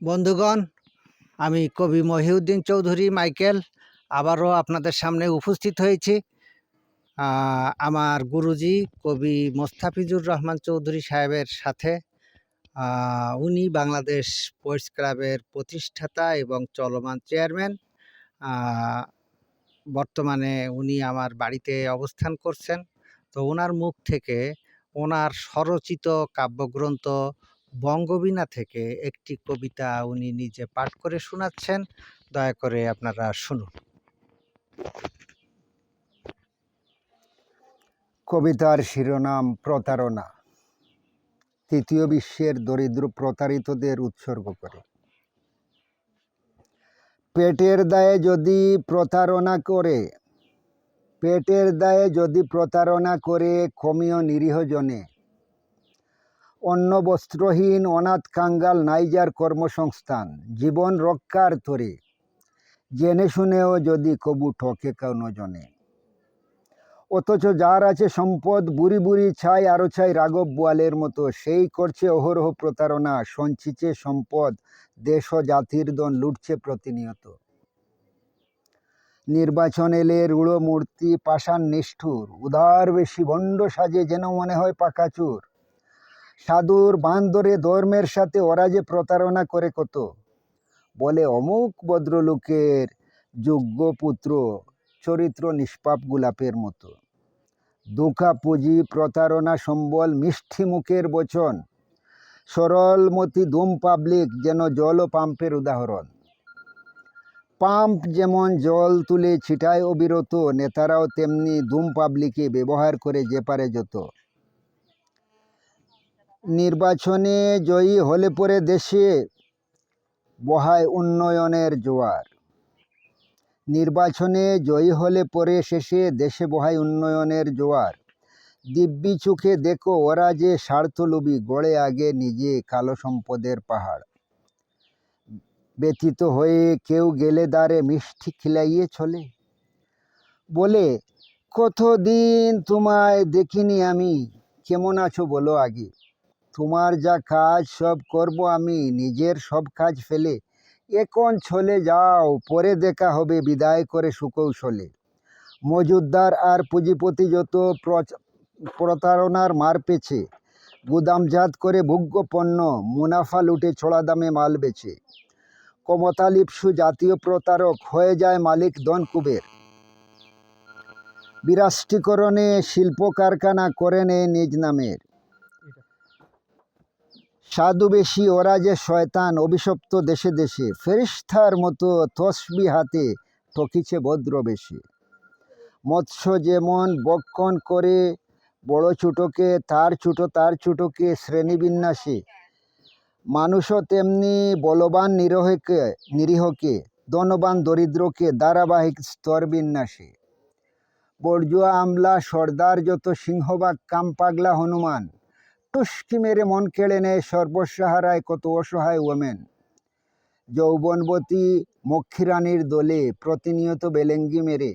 বন্ধুগণ, আমি কবি মহিউদ্দিন চৌধুরী মাইকেল আবারও আপনাদের সামনে উপস্থিত হয়েছি। আমার গুরুজি কবি মোস্তাফিজুর রহমান চৌধুরী সাহেবের সাথে। উনি বাংলাদেশ পোয়েটস ক্লাবের প্রতিষ্ঠাতা এবং চলমান চেয়ারম্যান। বর্তমানে উনি আমার বাড়িতে অবস্থান করছেন। তো ওনার মুখ থেকে ওনার স্বরচিত কাব্যগ্রন্থ বঙ্গবীণা থেকে একটি কবিতা উনি নিজে পাঠ করে শোনাচ্ছেন। দয়া করে আপনারা শুনুন। কবিতার শিরোনাম প্রতারণা। তৃতীয় বিশ্বের দরিদ্র প্রতারিতদের উৎসর্গ করে। পেটের দায়ে যদি প্রতারণা করে, পেটের দায়ে যদি প্রতারণা করে কমিও নিরীহজনে অন্য বস্ত্রহীন অনাথ কাঙ্গাল নাইজার কর্মসংস্থান, জীবন রক্ষার তরে। জেনে শুনেও যদি কবু ঠকে কোনো জনে। অথচ যার আছে সম্পদ, বুড়ি বুড়ি ছাই আরও ছাই রাঘব বোয়ালের মতো, সেই করছে অহরহ প্রতারণা, সঞ্চিছে সম্পদ, দেশ জাতির দন লুটছে প্রতিনিয়ত। নির্বাচন এলে রূঢ় মূর্তি পাষাণ নিষ্ঠুর, উদার বেশি ভণ্ড সাজে যেন মনে হয় পাকাচুর সাধুর বান্দরে ধর্মের সাথে ওরা যে প্রতারণা করে কত? বলে, অমুক ভদ্রলোকের যোগ্য পুত্র চরিত্র নিষ্পাপ গোলাপের মতো। দুঃখা পুঁজি প্রতারণা সম্বল মিষ্টি মুখের বচন। সরলমতি দুম পাবলিক যেন জল পাম্পের উদাহরণ। পাম্প যেমন জল তুলে ছিটায় অবিরত, নেতারাও তেমনি দুম পাবলিকে ব্যবহার করে যে পারে যত। নির্বাচনে জয়ী হলে পরে দেশে বহায় উন্নয়নের জোয়ার। নির্বাচনে জয়ী হলে পরে শেষে দেশে বহায় উন্নয়নের জোয়ার। দিব্যি চোখে দেখো ওরা যে স্বার্থলোভী, গড়ে আগে নিজে কালো সম্পদের পাহাড়। ব্যথিত হয়ে কেউ গেলে দ্বারে মিষ্টি খিলাইয়ে চলে। বলে, কতদিন তোমায় দেখিনি আমি, কেমন আছো বলো আগে? তোমার যা কাজ, সব করব আমি, নিজের সব কাজ ফেলে। এখন চলে যাও, পরে দেখা হবে, বিদায় করে সুকৌশলে। মজুদ্দার আর পুঁজিপতি যত প্রতারণার মার পেছে, গুদামজাত করে ভোগ্য পণ্য, মুনাফা লুটে ছড়া দামে মাল বেচে। কমতালিপসু জাতীয় প্রতারক হয়ে যায় মালিক দন কুবের। শিল্প কারখানা করে নেয় নিজ নামের। সাধু বেশি, ওরা যে শয়তান, অভিশপ্ত দেশে দেশে। ফেরিস্তার মতো তসবি হাতে ঠকিছে ভদ্র বেশি। মৎস্য যেমন বক্ষণ করে, বড় ছুটোকে তার ছুটো, তার ছুটোকে শ্রেণীবিন্যাসে মানুষও তেমনি বলবান নিরহকে, নিরীহকে, ধনবান দরিদ্রকে ধারাবাহিক স্তর বিন্যাসে। বর্জুয়া আমলা, সর্দার যত সিংহবাগ কাম পাগলা হনুমান টুস্কি মেরে মন কেড়ে নেয় সর্বসাহারায়, কত অসহায় ওমেন। যৌবনবতী মক্ষীরানীর দলে প্রতিনিয়ত বেলেঙ্গি মেরে।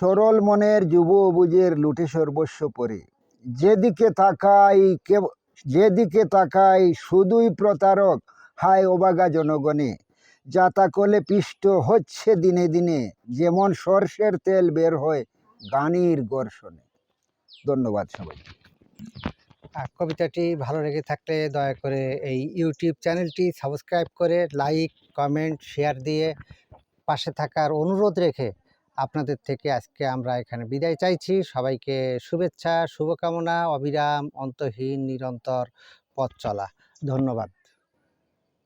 সরল মনের যুব অবুজের লুটে সর্বস্ব পরে। যেদিকে তাকাই কে যেদিকে তাকাই শুধুই প্রতারক, হায় অবাগা জনগণে। যাতাকলে পিষ্ট হচ্ছে দিনে দিনে, যেমন সর্ষের তেল বের হয় গানির গর্ষণে। ধন্যবাদ সবাই কবিতাটি ভালো লেগে থাকলে দয়া করে এই ইউটিউব চ্যানেলটি সাবস্ক্রাইব করে লাইক, কমেন্ট, শেয়ার দিয়ে পাশে থাকার অনুরোধ রেখে আপনাদের থেকে আজকে আমরা এখানে বিদায় চাইছি। সবাইকে শুভেচ্ছা, শুভকামনা, অবিরাম, অন্তহীন, নিরন্তর পথ চলা। ধন্যবাদ।